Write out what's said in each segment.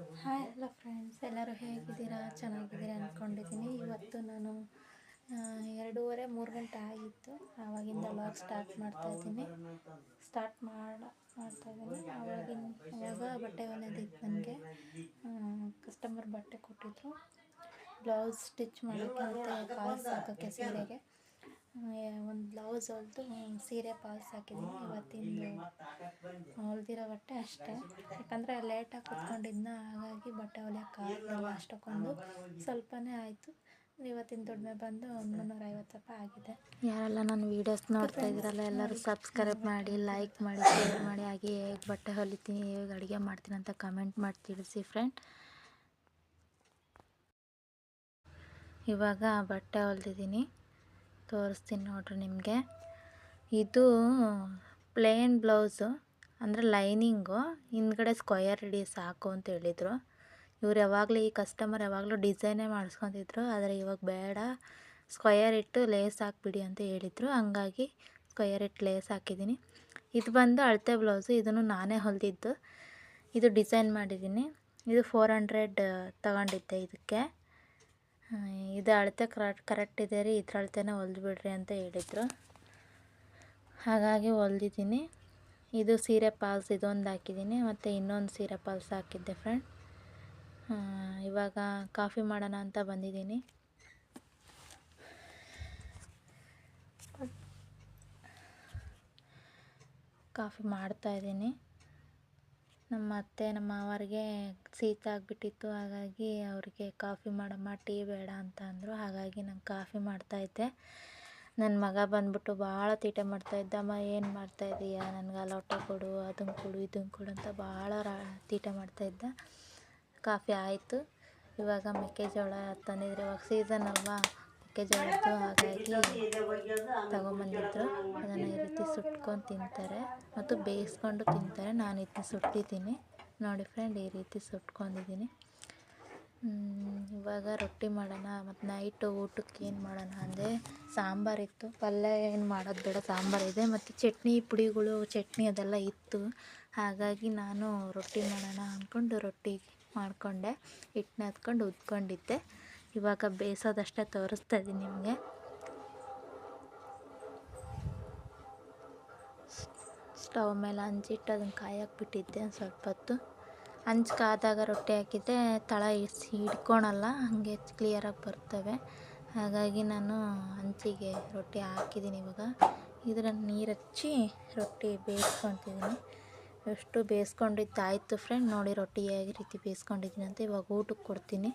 Hi hello friends ಎಲ್ಲರೂ ಹೇಗಿದ್ದೀರಾ? ಚೆನ್ನಾಗಿದ್ದೀರಾ ಅಂದ್ಕೊಂಡಿದ್ದೀನಿ ಇವತ್ತು ನಾನು ಎರಡೂವರೆ, ಮೂರು ಗಂಟೆ ಆಗಿತ್ತು. ಆವಾಗಿಂದ ಲಾಗ್ ಸ್ಟಾರ್ಟ್ ಮಾಡ್ತಾಯಿದ್ದೀನಿ ಸ್ಟಾರ್ಟ್ ಮಾಡ ಮಾಡ್ತಾಯಿದ್ದೀನಿ ಆವಾಗಿನ ಆವಾಗ ಬಟ್ಟೆ ಹೊಲಿಯೋದಿತ್ತು ನನಗೆ. ಕಸ್ಟಮರ್ ಬಟ್ಟೆ ಕೊಟ್ಟಿದ್ರು. ಬ್ಲೌಸ್ ಸ್ಟಿಚ್ ಮಾಡೋಕ್ಕೆ ಮತ್ತು ಕಾಲ್ಸ್ ಹಾಕೋಕ್ಕೆ ಸೀರೆಗೆ. ಒಂದು ಬ್ಲೌಸ್ ಹೊಲಿದು ಸೀರೆ ಫಾಲ್ಸ್ ಹಾಕಿದ್ದೀನಿ ಇವತ್ತಿಂದು ಹೊಲ್ದಿರೋ ಬಟ್ಟೆ ಅಷ್ಟೇ. ಯಾಕಂದರೆ ಲೇಟಾಗಿ ಕುತ್ಕೊಂಡಿದ್ನ ಹಾಗಾಗಿ ಬಟ್ಟೆ ಹೊಲಿಯೋಕ್ಕಾಗಲಿಲ್ಲ ಅಷ್ಟಕ್ಕೊಂದು. ಸ್ವಲ್ಪನೇ ಆಯಿತು. ಇವತ್ತಿನ ದುಡಿಮೆ ಬಂದು ಒಂದು ಮುನ್ನೂರೈವತ್ತು ರೂಪಾಯಿ ಆಗಿದೆ. ಯಾರೆಲ್ಲ ನನ್ನ ವೀಡಿಯೋಸ್ ನೋಡ್ತಾ ಇದ್ದೀರಲ್ಲ ಎಲ್ಲರೂ ಸಬ್ಸ್ಕ್ರೈಬ್ ಮಾಡಿ ಲೈಕ್ ಮಾಡಿ ಶೇರ್ ಮಾಡಿ. ಹಾಗೆ ಹೇಗೆ ಬಟ್ಟೆ ಹೊಲಿತೀನಿ ಹೇಗೆ ಅಡುಗೆ ಮಾಡ್ತೀನಿ ಅಂತ ಕಮೆಂಟ್ ಮಾಡಿ ತಿಳಿಸಿ ಫ್ರೆಂಡ್ ಇವಾಗ ಬಟ್ಟೆ ಹೊಲ್ದಿದ್ದೀನಿ. ತೋರಿಸ್ತೀನಿ ನೋಡ್ರಿ ನಿಮಗೆ. ಇದು ಪ್ಲೇನ್ ಬ್ಲೌಸು, ಅಂದರೆ ಲೈನಿಂಗು, ಹಿಂದ್ಗಡೆ ಸ್ಕ್ವಯರ್ ಹಿಡಿ ಸಾಕು ಅಂತ ಹೇಳಿದರು. ಇವ್ರು ಯಾವಾಗಲೂ ಈ ಕಸ್ಟಮರ್ ಯಾವಾಗಲೂ ಡಿಸೈನೇ ಮಾಡಿಸ್ಕೊತಿದ್ರು, ಆದರೆ ಇವಾಗ ಬೇಡ. ಸ್ಕ್ವಯರ್ ಇಟ್ಟು ಲೇಸ್ ಹಾಕ್ಬಿಡಿ ಅಂತ ಹೇಳಿದರು, ಹಂಗಾಗಿ ಸ್ಕ್ವಯರ್ ಇಟ್ಟು ಲೇಸ್ ಹಾಕಿದ್ದೀನಿ. ಇದು ಬಂದು ಅಳತೆ ಬ್ಲೌಸು, ಇದನ್ನು ನಾನೇ ಹೊಲಿದಿದ್ದು. ಇದು ಡಿಸೈನ್ ಮಾಡಿದ್ದೀನಿ. ಇದು ಫೋರ್ ಹಂಡ್ರೆಡ್ ತಗೊಂಡಿದ್ದೆ ಇದಕ್ಕೆ. ಇದು ಅಳತೆ ಕರೆಕ್ಟ್ ಕರೆಕ್ಟ್ ಇದೆ ರೀ. ಇದ್ರ ಅಳತೆನೇ ಹೊಲ್ದ್ಬಿಡ್ರಿ ಅಂತ ಹೇಳಿದರು. ಹಾಗಾಗಿ ಹೊಲ್ದಿದ್ದೀನಿ. ಇದು ಸೀರೆ ಪಾಲ್ಸ್ ಇದೊಂದು ಹಾಕಿದ್ದೀನಿ. ಮತ್ತು ಇನ್ನೊಂದು ಸೀರೆ ಪಾಲ್ಸ್ ಹಾಕಿದ್ದೆ ಫ್ರೆಂಡ್ ಇವಾಗ ಕಾಫಿ ಮಾಡೋಣ ಅಂತ ಬಂದಿದ್ದೀನಿ. ಕಾಫಿ ಮಾಡ್ತಾಯಿದ್ದೀನಿ ನಮ್ಮ ಅತ್ತೆ ನಮ್ಮ ಮಾವರಿಗೆ ಶೀತ ಆಗಿಬಿಟ್ಟಿತ್ತು, ಹಾಗಾಗಿ ಅವ್ರಿಗೆ ಕಾಫಿ ಮಾಡಮ್ಮ, ಟೀ ಬೇಡ ಅಂತ ಅಂದರು. ಹಾಗಾಗಿ ನಾನು ಕಾಫಿ ಮಾಡ್ತಾಯಿದ್ದೆ ನನ್ನ ಮಗ ಬಂದ್ಬಿಟ್ಟು ಭಾಳ ತೀಟೆ ಮಾಡ್ತಾಯಿದ್ದ ಅಮ್ಮ, ಏನು ಮಾಡ್ತಾಯಿದ್ದೀಯ ನನಗೆ ಲೋಟ ಕೊಡು ಅದನ್ನು ಕೊಡು ಇದನ್ನು ಕೊಡು ಅಂತ ಭಾಳ ರಾ, ತೀಟೆ ಮಾಡ್ತಾಯಿದ್ದ ಕಾಫಿ ಆಯಿತು. ಇವಾಗ ಮೆಕ್ಕೆಜೋಳ ತಂದಿದ್ರೆ. ಇವಾಗ ಸೀಸನ್ ಅಲ್ವಾ? ಮೆಕ್ಕೆಜೋಳದ್ದು ಹಾಗಾಗಿ ತಗೊಂಬಂದಿದ್ರು. ಅದನ್ನು ಈ ರೀತಿ ಸುಟ್ಕೊಂಡು ತಿಂತಾರೆ ಮತ್ತು ಬೇಯಿಸ್ಕೊಂಡು ತಿಂತಾರೆ. ನಾನು ಇದನ್ನ ಸುಟ್ಟಿದ್ದೀನಿ. ನೋಡಿ ಫ್ರೆಂಡ್ ಈ ರೀತಿ ಸುಟ್ಕೊಂಡಿದ್ದೀನಿ. ಇವಾಗ ರೊಟ್ಟಿ ಮಾಡೋಣ. ಮತ್ತು ನೈಟು ಊಟಕ್ಕೆ ಏನು ಮಾಡೋಣ ಅಂದರೆ ಸಾಂಬಾರಿತ್ತು ಪಲ್ಯ ಏನು ಮಾಡೋದು ಬೇಡ ಸಾಂಬಾರಿದೆ ಮತ್ತು ಚಟ್ನಿ, ಪುಡಿಗಳು, ಚಟ್ನಿ ಅದೆಲ್ಲ ಇತ್ತು. ಹಾಗಾಗಿ ನಾನು ರೊಟ್ಟಿ ಮಾಡೋಣ ಅಂದ್ಕೊಂಡು ರೊಟ್ಟಿ ಮಾಡಿಕೊಂಡೆ. ಹಿಟ್ಟನ್ನ ಹತ್ಕೊಂಡು ಉದ್ಕೊಂಡಿದ್ದೆ. ಇವಾಗ ಬೇಯಿಸೋದಷ್ಟೇ ತೋರಿಸ್ತಾ ಇದ್ದೀನಿ ನಿಮಗೆ. ಸ್ಟವ್ ಮೇಲೆ ಹಂಚಿಟ್ಟು ಅದನ್ನು ಕಾಯಕ್ಕೆ ಬಿಟ್ಟಿದ್ದೆ ಸ್ವಲ್ಪ ಹೊತ್ತು. ಹಂಚು ಕಾದಾಗ ರೊಟ್ಟಿ ಹಾಕಿದ್ದೆ, ತಳ ಇಸಿ ಹಿಡ್ಕೊಳಲ್ಲ, ಹಾಗೆ ಕ್ಲಿಯರಾಗಿ ಬರ್ತವೆ. ಹಾಗಾಗಿ ನಾನು ಹಂಚಿಗೆ ರೊಟ್ಟಿ ಹಾಕಿದ್ದೀನಿ ಇವಾಗ. ಇದರ ನೀರು ಹಚ್ಚಿ ರೊಟ್ಟಿ ಬೇಯಿಸ್ಕೊತಿದ್ದೀನಿ. ಎಷ್ಟು ಬೇಯಿಸ್ಕೊಂಡಿದ್ದಾಯಿತು ಫ್ರೆಂಡ್ ನೋಡಿ ರೊಟ್ಟಿ ಹೇಗೆ ರೀತಿ ಬೇಯಿಸ್ಕೊಂಡಿದ್ದೀನಿ ಅಂತ ಇವಾಗ ಊಟಕ್ಕೆ ಕೊಡ್ತೀನಿ.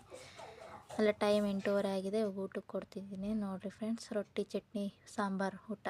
ಅಲ್ಲ ಟೈಮ್ ಎಂಟೂವರೆ ಆಗಿದೆ ಊಟಕ್ಕೆ ಕೊಡ್ತಿದ್ದೀನಿ. ನೋಡಿರಿ ಫ್ರೆಂಡ್ಸ್ ರೊಟ್ಟಿ ಚಟ್ನಿ ಸಾಂಬಾರು ಊಟ.